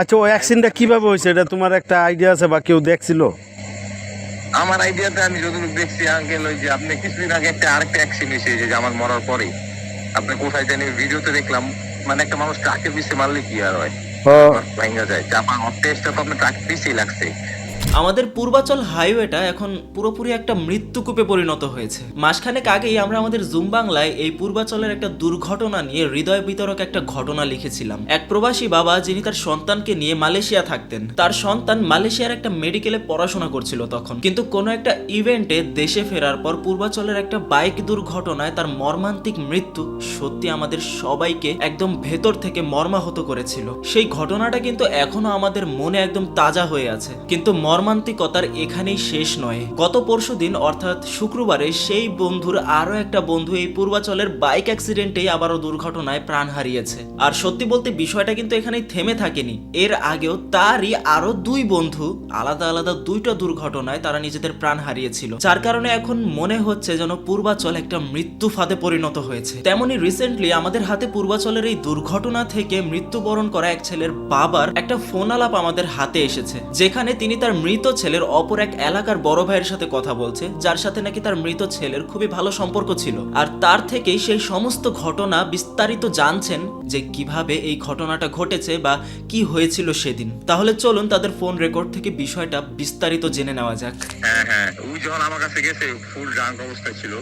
আচ্ছা ওই অ্যাক্সিডেন্টটা কীভাবে হয়েছে? এটা তোমার একটা আইডিয়া আছে বা কেউ দেখছিল? আমার আইডিয়াতে আমি যতটুকু দেখছি আঙ্কেল ওই যে আপনি কিছুদিন আগে একটা আরেকটা অ্যাক্সিডেন্ট হয়েছে যে আমার মরার পরে। আপনি কোথায় জানি ভিডিওতে দেখলাম মানে একটা মানুষ ট্রাকের পিছিয়ে মারলে কি আর হয়? ভেঙে ভাঙ্গা যায় চাপার টেস্টটা তো আপনার ট্রাকের পিছিয়ে লাগছে। আমাদের পূর্বাচল হাইওয়েটা এখন পুরোপুরি একটা মৃত্যুকূপে পরিণত হয়েছে। মাসখানেক আগেই আমরা আমাদের জুম বাংলায় এই পূর্বাচলের একটা দুর্ঘটনা নিয়ে হৃদয় বিতরক একটা ঘটনা লিখেছিলাম। এক প্রবাসী বাবা, যিনি তার সন্তানকে নিয়ে মালয়েশিয়া থাকতেন। তার সন্তান মালয়েশিয়ার একটা মেডিকেলে পড়াশোনা করছিল তখন। কিন্তু কোনো একটা ইভেন্টে দেশে ফেরার পর পূর্বাচলের একটা বাইক দুর্ঘটনায় তার মর্মান্তিক মৃত্যু সত্যি আমাদের সবাইকে একদম ভেতর থেকে মর্মাহত করেছিল। সেই ঘটনাটা কিন্তু এখনও আমাদের মনে একদম তাজা হয়ে আছে। কিন্তু মর্মান্তিকতার এখানেই শেষ নয়। গত পরশু দিন, অর্থাৎ শুক্রবারে, সেই বন্ধুর আরও একটা বন্ধু এই পূর্বাচলের বাইক অ্যাক্সিডেন্টেই আবারও দুর্ঘটনায় প্রাণ হারিয়েছে। আর সত্যি বলতে বিষয়টা কিন্তু এখানেই থেমে থাকেনি। এর আগেও তারই আরও দুই বন্ধু আলাদা আলাদা দুইটা দুর্ঘটনায় তারা নিজেদের প্রাণ হারিয়েছিল। যার কারণে এখন মনে হচ্ছে যেন পূর্বাচল একটা মৃত্যু ফাঁদে পরিণত হয়েছে। তেমনি রিসেন্টলি আমাদের হাতে পূর্বাচলের এই দুর্ঘটনা থেকে মৃত্যুবরণ করা এক ছেলের বাবার একটা ফোন আলাপ আমাদের হাতে এসেছে, যেখানে তিনি তার মৃত ছেলের অপর এক এলাকার বড় ভাইয়ের সাথে কথা বলছে যার সাথে নাকি তার মৃত ছেলের খুবই ভালো সম্পর্ক ছিল। আর তার থেকেই সেই সমস্ত ঘটনা বিস্তারিত জানছেন যে কীভাবে এই ঘটনাটা ঘটেছে বা কি হয়েছিল সেদিন। তাহলে চলুন তাদের ফোন রেকর্ড থেকে বিষয়টা বিস্তারিত জেনে নেওয়া যাক। হ্যাঁ হ্যাঁ ওই যখন আমার কাছে গেছে ফুল ড্রাঙ্ক অবস্থা ছিল।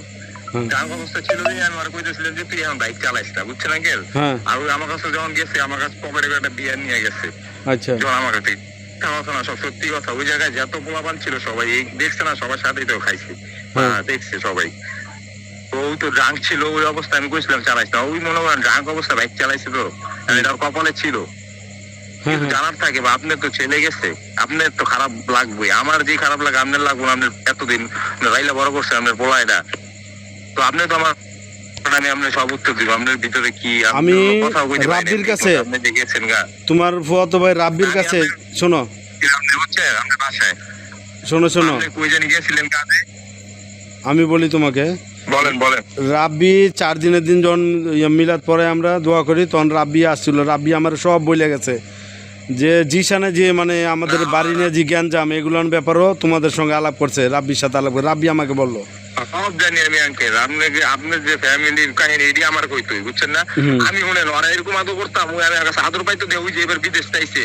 ড্রাঙ্ক অবস্থা ছিল দিয়ে আমি আর কইতেছিলাম যে তুই এখন বাইক চালাইস না বুঝছেন আঙ্কেল হ্যাঁ। আর ওই আমার কাছে যখন গেছে আমার কাছে পকেটে একটা বিয়ার নিয়ে গেছে। আচ্ছা। যখন আমার কাছে কথা না সব সত্যি কথা। ওই জায়গায় যত পোলাপান ছিল সবাই এই দেখছে না সবার সাথেই তো খাইছি। হ্যাঁ। দেখছে সবাই। ওই তো ড্রাঙ্ক ছিল ওই অবস্থায় আমি কইছিলাম না ওই মনে করেন ড্রাঙ্ক অবস্থা বাইক চালাইছে তো। এটা কপালে ছিল। জানার থাকে বা আপনার তো ছেলে গেছে আপনার তো খারাপ লাগবে আমার যে খারাপ লাগে আপনার লাগবে না, আপনার এতদিন রাইলা বড় করছে আপনার পোলা এটা তো আপনি তো আমার আমি আপনার সব উত্তর দিব। আপনার ভিতরে কি আমি কোনো কথা কইতে পারেন রাব্বির কাছে- আপনি গেছেন গা। তোমার ফুয়াতো ভাই রাব্বির কাছে শোনো। আপনি হচ্ছে আপনার বাসায়। শোনো শোনো। কই জানি গেছিলেন কাজে? আমি বলি তোমাকে। বলেন বলেন। রাব্বি চার দিনের দিন যখন ইয়ে মিলাদ পরে আমরা দোয়া করি তখন রাব্বি আসছিল। রাব্বি আমার সব বলে গেছে। যে জিসানে যে মানে আমাদের বাড়ি নিয়ে যে জ্ঞানজাম এগুলোর ব্যাপারেও তোমাদের সঙ্গে আলাপ করছে রাব্বির সাথে আলাপ করে। রাব্বি আমাকে বলল। সব জানি আমি আঙ্কেল আপনাকে আপনার যে ফ্যামিলির কাহিনী এটি আমার কইতোই বুঝছেন না? আমি মনে ওরা এরকম আদর করতাম ওই আমি কাছে আদর পাইতো দিয়ে ওই যে এবার বিদেশ চাইছে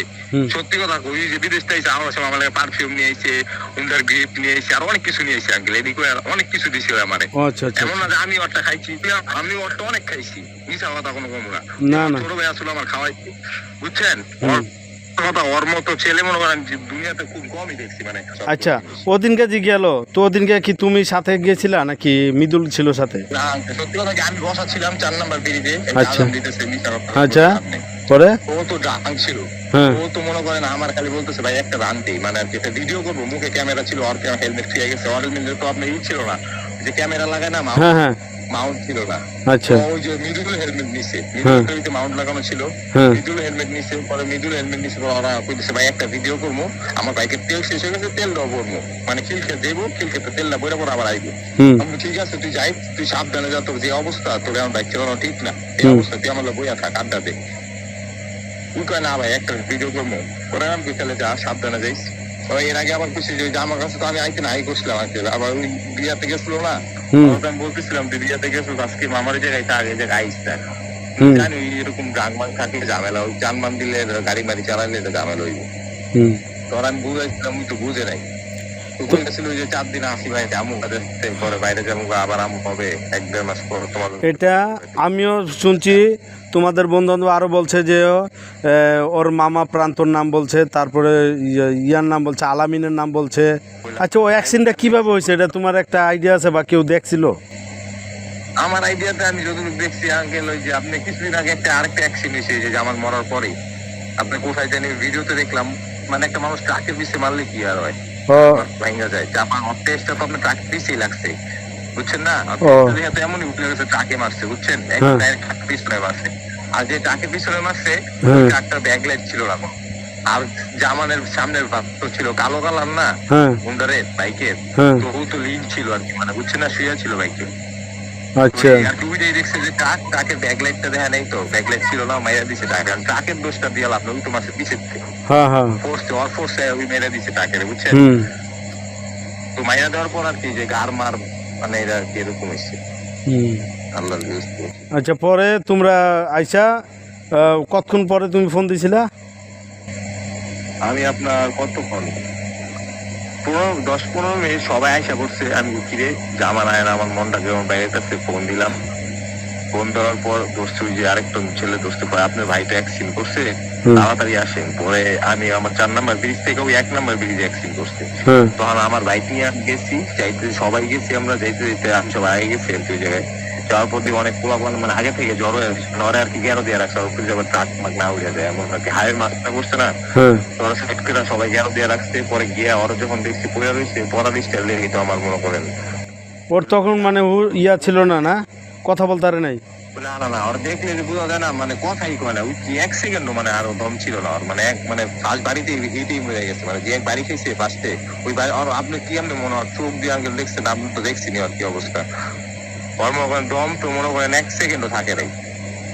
সত্যি কথা কই, ওই যে বিদেশ চাইছে আমার সময় আমার পারফিউম নিয়ে আইছে উন্ডার গিফট নিয়ে আইছে আর অনেক কিছু নিয়ে আইছে আঙ্কেল এদিকে অনেক কিছু দিছে আমারে। আচ্ছা আচ্ছা। এমন না যে আমি ওরটা খাইছি আমি ওরটা অনেক খাইছি। মিশা কথা কোনো কম না। ছোট ভাই আসলে আমার খাওয়াইছি বুঝছেন? কথা ওর মতো ছেলে মনে করেন দুনিয়াতে খুব কমই দেখছি মানে আচ্ছা ওদিনকে যে গেল তো ওদিনকে কি তুমি সাথে গিয়েছিলা নাকি মৃদুল ছিল সাথে? না সত্যি কথা আমি বসা ছিলাম চার নাম্বার ব্রিজে আচ্ছা। আচ্ছা। পরে? ও তো ড্রাঙ্ক ছিল। হ্যাঁ। ও তো মনে করেন আমার খালি বলতেছে ভাই একটা রান দিই মানে আর কি একটা ভিডিও করব মুখে ক্যামেরা ছিল আর হেলমেট ফিরে গেছে আর হেলমেট তো আপনার ই ছিল না। যে ক্যামেরা লাগায় না হ্যাঁ হ্যাঁ। মাউন্ট ছিল না। আচ্ছা। ওই যে মিডুল হেলমেট নিছে। মিডুল মাউন্ট লাগানো ছিল। মিডুল হেলমেট নিছে পরে মিডুল হেলমেট নিছে ওরা কইতেছে ভাই একটা ভিডিও করব। আমার বাইকের তেল শেষ হয়ে গেছে তেল দাও করব। মানে খিলকে দেবো খিলকে তেল না বইরা পরে আবার আইবো। আমি ঠিক আছে তুই যাই তুই সাবধানে যা তোর যে অবস্থা তোর আমার বাইক চালানো ঠিক না। এই। অবস্থা তুই আমার বইয়া থাক আড্ডা দে। তুই কয় না ভাই একটা ভিডিও করব। পরে আমি বিকালে যা সাবধানে যাইস। এর আগে আবার কিছু যে আমার কাছে তো আমি আইতে না আই করছিলাম আজকে আবার ওই বিয়াতে গেছিল না তখন আমি বলতেছিলাম তুই বিয়াতে গেছিল আজকে আমার জায়গায় তা আগে জায়গায় আইস দেখ। জানি এরকম জানমান থাকলে ঝামেলা ওই জানমান দিলে গাড়ি বাড়ি চালালে তো ঝামেলা হইব। তোর আমি বুঝাইছিলাম তো বুঝে নাই। এটা আমিও শুনছি তোমাদের বন্ধু বান্ধব আরও বলছে যে ওর মামা প্রান্তর নাম বলছে তারপরে ইয়ার নাম বলছে আলামিনের নাম বলছে। আচ্ছা ও অ্যাক্সিডেন্টটা কীভাবে হয়েছে? এটা তোমার একটা আইডিয়া আছে বা কেউ দেখছিল? আমার আইডিয়াতে আমি যতটুকু দেখছি আঙ্কেল ওই যে আপনি কিছুদিন আগে একটা আরেকটা অ্যাক্সিডেন্ট হয়েছে যে আমার মরার পরে। আপনি কোথায় জানি ভিডিওতে দেখলাম মানে একটা মানুষ ট্রাকের পিছে মারলে কি আর হয়? ভাঙ্গা যায়। চাপার টেস্টটা তো আপনার ট্রাকের পিছেই লাগছে। বুঝছেন না? ও। এমনই উঠে গেছে ট্রাকে মারছে বুঝছেন? হ্যাঁ। ট্রাক পিছনে মারছে। আর যে ট্রাকের পিছনে মারছে হ্যাঁ। ট্রাকটার ব্যাক লাইট ছিল না। আর জামানের সামনের ভাগ তো ছিল কালো কালার না? হুন্ডারের বাইকের তো ও তো ছিল আর কি মানে বুঝছেন না? শুয়ে ছিল বাইকে। আচ্ছা। আর টুইটাই দেখছে যে ট্রাক ট্রাকের ব্যাক লাইটটা দেখা নেই তো? ব্যাক লাইট ছিল না মাইরা দিছে ট্রাক ট্রাকের দোষটা দিয়ে লাভ নেই, ওই তো মাসে পিছের থেকে। হ্যাঁ হ্যাঁ। ফোর্সে ওই মেরে দিছে টাকে বুঝছেন? তো মাইরা দেওয়ার পর আর কি যে গার মার মানে এরা কি এরকম হয়েছে আচ্ছা পরে তোমরা আইসা কতক্ষণ পরে তুমি ফোন দিছিলা? আমি আপনার কতক্ষণ পনেরো দশ পনেরো মিনিট সবাই আশা করছে আমি উঠিরে জামা নাই না আমার মনটা কেমন বাইরে কাছে ফোন দিলাম। ফোন দেওয়ার পর দোস্ত যে আরেকটা ছেলে দোস্ত আপনার ভাইটা অ্যাক্সিডেন্ট করছে? হুম। তাড়াতাড়ি আসেন পরে আমি আমার চার নাম্বার ব্রিজ থেকে ওই এক নাম্বার ব্রিজে অ্যাক্সিডেন্ট করছে। তখন আমার বাইক নিয়ে আমি গেছি যাইতে সবাই গেছি আমরা যাইতে যাইতে আমি সবাই আগে গেছি আর কি ওই জায়গায়। যাওয়ার পর অনেক পোলাপান মানে আগে থেকে জ্বর হয়ে নরে আর কি গেরো দিয়ে রাখছে ওপরে যাবার ট্রাক মাক না উড়ে যায় এমন আর কি। হাইয়ের মাছটা করছে না? হ্যাঁ তো ওরা সাইড করে সবাই গেরো দিয়ে রাখছে পরে গিয়ে ওরা যখন দেখছি পড়ে রয়েছে পড়া লিস্টটা লেগে তো আমার মনে করেন। ওর তখন মানে ও- ইয়া ছিল না না? কথা বলতে পারে নাই? না না না, ওর দেখলে যে বোঝা যায় না মানে কথাই কয় না। কি এক সেকেন্ড মানে আরও দম ছিল না, ওর মানে এক মানে ফার্স্ট বাড়িতে হিটই মরে গেছে মানে যে এক বাড়ি খেয়েছে পাশে ওই বাড়ি আর আপনি কি আপনি মনে হয় চোখ দিয়ে আঙ্কেল দেখছেন? আপনি তো দেখছেন আর কি অবস্থা। করেন দম তো মনে করেন এক সেকেন্ডও থাকে নাই।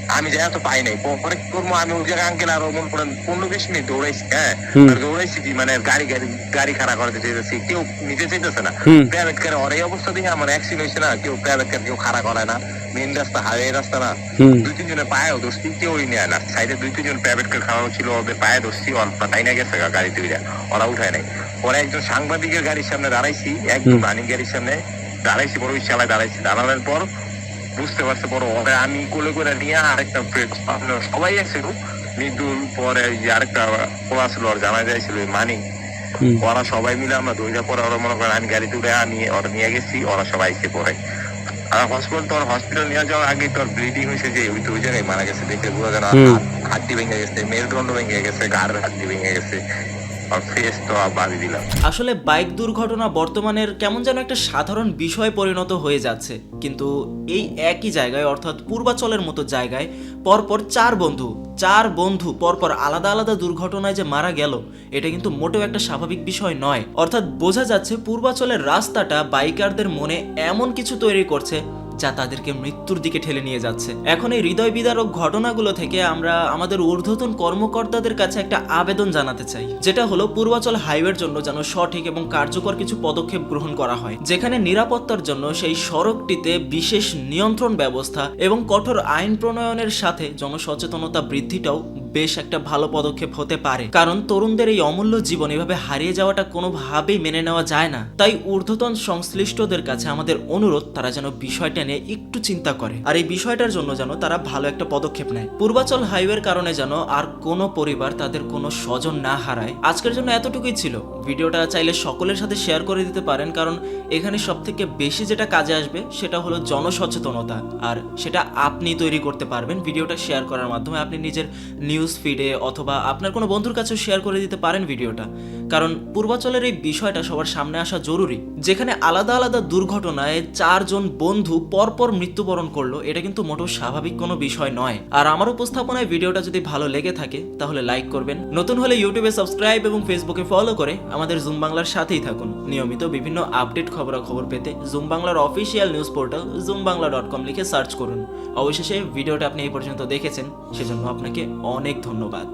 আমি যাই তো পাই নাই। পরে কি করব? আমি ওই জায়গায় আঙ্কেল আরও মনে করেন পনেরো বিশ মিনিট দৌড়াইছি হ্যাঁ? দৌড়াইছি কি? মানে গাড়ি গাড়ি গাড়ি খাড়া করতে চাইতেছি। কেউ নিতে চাইতেছে না। প্রাইভেট কারে ওর এই অবস্থা দেখে আমার অ্যাক্সিডেন্ট হয়েছে না। কেউ প্রাইভেট কার কেউ খাড়া করে না। মেন রাস্তা হাইওয়ে রাস্তা না। দুই তিনজনের পায়েও দোষী কেউই নেয় না। সাইডে দুই তিনজন প্রাইভেট কার খাওয়ানো ছিল ওদের পায়ে দোষী তাই না গেছে গাড়ি গাড়িতে উইরা। ওরা উঠায় নাই। পরে একজন সাংবাদিকের গাড়ির সামনে দাঁড়াইছি হুম। রানিং গাড়ির সামনে। দাঁড়াইছি বড় ওই চালায় দাঁড়াইছি। দাঁড়ানোর পর বুঝতে পারছে বড় ওরে আমি কোলে করে নিয়ে আরেকটা সবাই আসছিল মৃদুল পরে আরেকটা পোলা ছিল ওর জানা যাইছিল হুম। ওরা সবাই মিলে আমরা দুইটা পরে ওরা মনে করেন আমি গাড়ি উঠে আমি ওরা নিয়ে গেছি ওরা সবাই এসে পরে। আর হসপিটাল তোর হসপিটাল নিয়ে যাওয়ার আগে তোর ব্লিডিং হয়েছে যে ওই তো ওই জায়গায় মারা গেছে। দেখে বোঝা যায় হাড্ডি ভেঙে গেছে মেরুদণ্ড ভেঙে গেছে গাড়ের হাড্ডি ভেঙে গেছে। আসলে বাইক দুর্ঘটনা বর্তমানের কেমন যেন একটা সাধারণ বিষয় পরিণত হয়ে যাচ্ছে। কিন্তু এই একই জায়গায়, অর্থাৎ পূর্বাচলের মতো জায়গায়, পরপর চার বন্ধু চার বন্ধু পরপর আলাদা আলাদা দুর্ঘটনায় যে মারা গেল, এটা কিন্তু মোটেও একটা স্বাভাবিক বিষয় নয়। অর্থাৎ বোঝা যাচ্ছে পূর্বাচলের রাস্তাটা বাইকারদের মনে এমন কিছু তৈরি করছে যা তাদেরকে মৃত্যুর দিকে ঠেলে নিয়ে যাচ্ছে। এখন এই হৃদয় বিদারক ঘটনাগুলো থেকে আমরা আমাদের ঊর্ধ্বতন কর্মকর্তাদের কাছে একটা আবেদন জানাতে চাই, যেটা হলো পূর্বাচল হাইওয়ের জন্য যেন সঠিক এবং কার্যকর কিছু পদক্ষেপ গ্রহণ করা হয়, যেখানে নিরাপত্তার জন্য সেই সড়কটিতে বিশেষ নিয়ন্ত্রণ ব্যবস্থা এবং কঠোর আইন প্রণয়নের সাথে জনসচেতনতা বৃদ্ধিটাও বেশ একটা ভালো পদক্ষেপ হতে পারে। কারণ তরুণদের এই অমূল্য জীবন এভাবে হারিয়ে যাওয়াটা কোনোভাবেই মেনে নেওয়া যায় না। তাই ঊর্ধ্বতন সংশ্লিষ্টদের কাছে আমাদের অনুরোধ, তারা যেন বিষয়টা নিয়ে একটু চিন্তা করে। আর এই বিষয়টার জন্য যেন তারা ভালো একটা পদক্ষেপ নেয়। পূর্বাচল হাইওয়ের কারণে যেন আর কোনো পরিবার তাদের কোনো স্বজন না হারায়। আজকের জন্য এতটুকুই ছিল। ভিডিওটা চাইলে সকলের সাথে শেয়ার করে দিতে পারেন, কারণ এখানে সব থেকে বেশি যেটা কাজে আসবে সেটা হলো জনসচেতনতা। আর সেটা আপনি তৈরি করতে পারবেন। ভিডিওটা শেয়ার করার মাধ্যমে আপনি নিজের নিউজ ফিডে অথবা আপনার কোনো বন্ধুর কাছেও শেয়ার করে দিতে পারেন ভিডিওটা কারণ পূর্বাচলের এই বিষয়টা সবার সামনে আসা জরুরি। যেখানে আলাদা আলাদা দুর্ঘটনায় চারজন বন্ধু পরপর মৃত্যুবরণ করল, এটা কিন্তু মোটেও স্বাভাবিক কোনো বিষয় নয়। আর আমার উপস্থাপনায় ভিডিওটা যদি ভালো লেগে থাকে, তাহলে লাইক করবেন। নতুন হলে ইউটিউবে সাবস্ক্রাইব এবং ফেসবুকে ফলো করে আমাদের জুম বাংলার সাথেই থাকুন। নিয়মিত বিভিন্ন আপডেট খবরাখবর পেতে জুম বাংলার official news portal Zoom Bangla dot com লিখে সার্চ করুন। অবশেষে ভিডিওটা আপনি এই পর্যন্ত দেখেছেন, সেজন্য আপনাকে অনেক ধন্যবাদ।